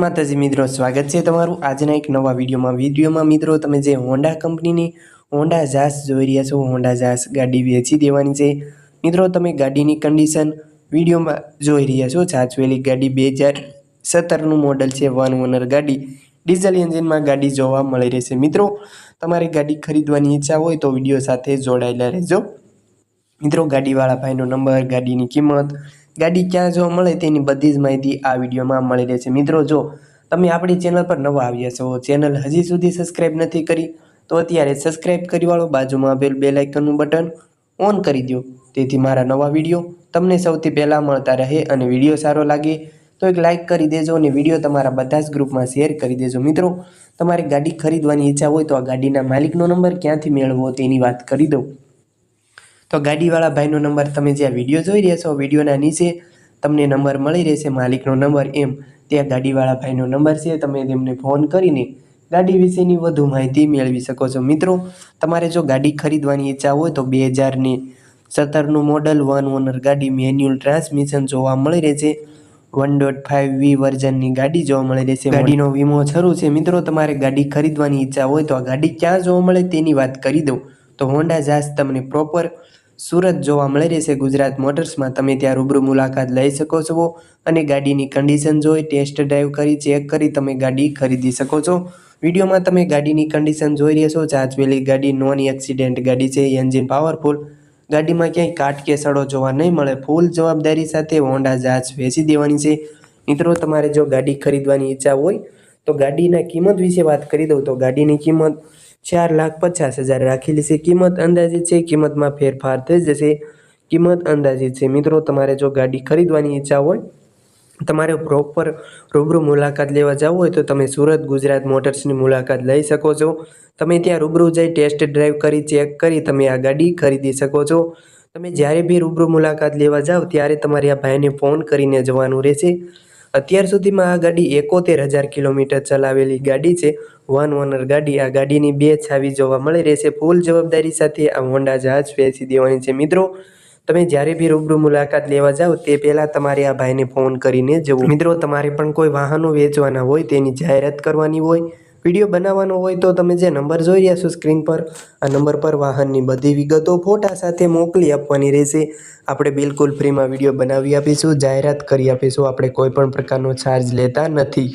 માતાજી મિત્રો, સ્વાગત છે તમારું આજના એક નવા વિડીયોમાં. વિડીયોમાં મિત્રો, તમે જે હોન્ડા કંપનીની હોન્ડા ઝાસ જોઈ રહ્યા છો, હોન્ડા ઝાસ ગાડી વેચી દેવાની છે. મિત્રો, તમે ગાડીની કન્ડિશન વિડીયોમાં જોઈ રહ્યા છો. સાચવેલી ગાડી બે હજાર સત્તરનું મોડલ છે વન ઓનર ગાડી. ડીઝલ એન્જિનમાં ગાડી જોવા મળી રહેશે. મિત્રો, તમારે ગાડી ખરીદવાની ઈચ્છા હોય તો વીડિયો સાથે જોડાયેલા રહેજો. મિત્રો, ગાડીવાળા ભાઈનો નંબર ગાડીની કિંમત ગાડી ક્યાં જોવા મળે તેની બધી જ માહિતી આ વિડીયોમાં મળી રહેશે. મિત્રો, જો તમે આપણી ચેનલ પર નવા આવ્યા છો, ચેનલ હજી સુધી સબસ્ક્રાઈબ નથી કરી, તો અત્યારે સબસ્ક્રાઈબ કરી વાળો બાજુમાં આપેલ બે લાઇકનનું બટન ઓન કરી દો તેથી મારા નવા વીડિયો તમને સૌથી પહેલાં મળતા રહે અને વીડિયો સારો લાગે, તો એક લાઇક કરી દેજો અને વીડિયો તમારા બધા જ ગ્રુપમાં શેર કરી દેજો. મિત્રો, તમારે ગાડી ખરીદવાની ઈચ્છા હોય તો આ ગાડીના માલિકનો નંબર ક્યાંથી મેળવવો તેની વાત કરી દઉં. તો ગાડીવાળા ભાઈનો નંબર તમે જે વીડિયો જોઈ રહ્યા છો, વિડીયોના નીચે તમને નંબર મળી રહેશે, માલિકનો નંબર એમ. ત્યાં ગાડીવાળા ભાઈનો નંબર છે, તમે તેમને ફોન કરીને ગાડી વિશેની વધુ માહિતી મેળવી શકો છો. મિત્રો, તમારે જો ગાડી ખરીદવાની ઈચ્છા હોય તો બે હજારની સત્તરનું મોડલ વન ઓનર ગાડી મેન્યુઅલ ટ્રાન્સમિશન જોવા મળી રહેશે. વન ડોટ ફાઇવ વી વર્ઝનની ગાડી જોવા મળી રહેશે. ગાડીનો વીમો શરૂ છે. મિત્રો, તમારે ગાડી ખરીદવાની ઈચ્છા હોય તો આ ગાડી ક્યાં જોવા મળે તેની વાત કરી દઉં. તો હોન્ડા જાસ તમને પ્રોપર સુરત જોવા મળી રહેશે ગુજરાત મોટર્સમાં તમે ત્યાં રૂબરૂ મુલાકાત લઈ શકો છો અને ગાડીની કન્ડિશન જોઈ ટેસ્ટ ડ્રાઈવ કરી ચેક કરી તમે ગાડી ખરીદી શકો છો. વિડીયોમાં તમે ગાડીની કન્ડિશન જોઈ રહ્યા છો. ચાચવેલી ગાડી નોન એક્સિડેન્ટ ગાડી છે. એન્જિન પાવરફુલ ગાડીમાં ક્યાંય કાટ કે સડો જોવા નહીં મળે. ફૂલ જવાબદારી સાથે હોન્ડા જહાજ વેચી દેવાની છે. મિત્રો, તમારે જો ગાડી ખરીદવાની ઈચ્છા હોય તો ગાડીના કિંમત વિશે વાત કરી દઉં. તો ગાડીની કિંમત ચાર લાખ પચાસ હજાર રાખેલી છે. કિંમત અંદાજિત છે. કિંમતમાં ફેરફાર થઈ જશે. કિંમત અંદાજિત છે. મિત્રો, તમારે જો ગાડી ખરીદવાની ઈચ્છા હોય, તમારે પ્રોપર રૂબરૂ મુલાકાત લેવા જવું હોય, તો તમે સુરત, ગુજરાત મોટર્સની મુલાકાત લઈ શકો છો. તમે ત્યાં રૂબરૂ જઈ ટેસ્ટ ડ્રાઈવ કરી, ચેક કરી, તમે આ ગાડી ખરીદી શકો છો. તમે જ્યારે બી રૂબરૂ મુલાકાત લેવા જાઓ ત્યારે તમારે આ ભાઈને ફોન કરીને જવાનું રહેશે. અત્યાર સુધીમાં આ ગાડી એકોતેર હજાર કિલોમીટર ચલાવેલી ગાડી છે. વન ઓનર ગાડી આ ગાડીની બે છાવી જોવા મળી રહેશે ફૂલ જવાબદારી સાથે આ હોન્ડા જહાજ વેચી દેવાની છે. મિત્રો, તમે જ્યારે બી રૂબરૂ મુલાકાત લેવા જાઓ, તે પહેલાં તમારે આ ભાઈને ફોન કરીને જવું. મિત્રો, તમારે પણ કોઈ વાહનો વેચવાના હોય, તેની જાહેરાત કરવાની હોય વીડિયો બનાવવાનો હોય તો તમે જે નંબર જોઈ રહ્યા છો સ્ક્રીન પર, આ નંબર પર વાહનની બધી વિગતો ફોટા સાથે મોકલી આપવાની રહેશે. આપણે બિલકુલ ફ્રીમાં વીડિયો બનાવી આપીશું, જાહેરાત કરી આપીશું, આપણે કોઈ પણ પ્રકારનો ચાર્જ લેતા નથી.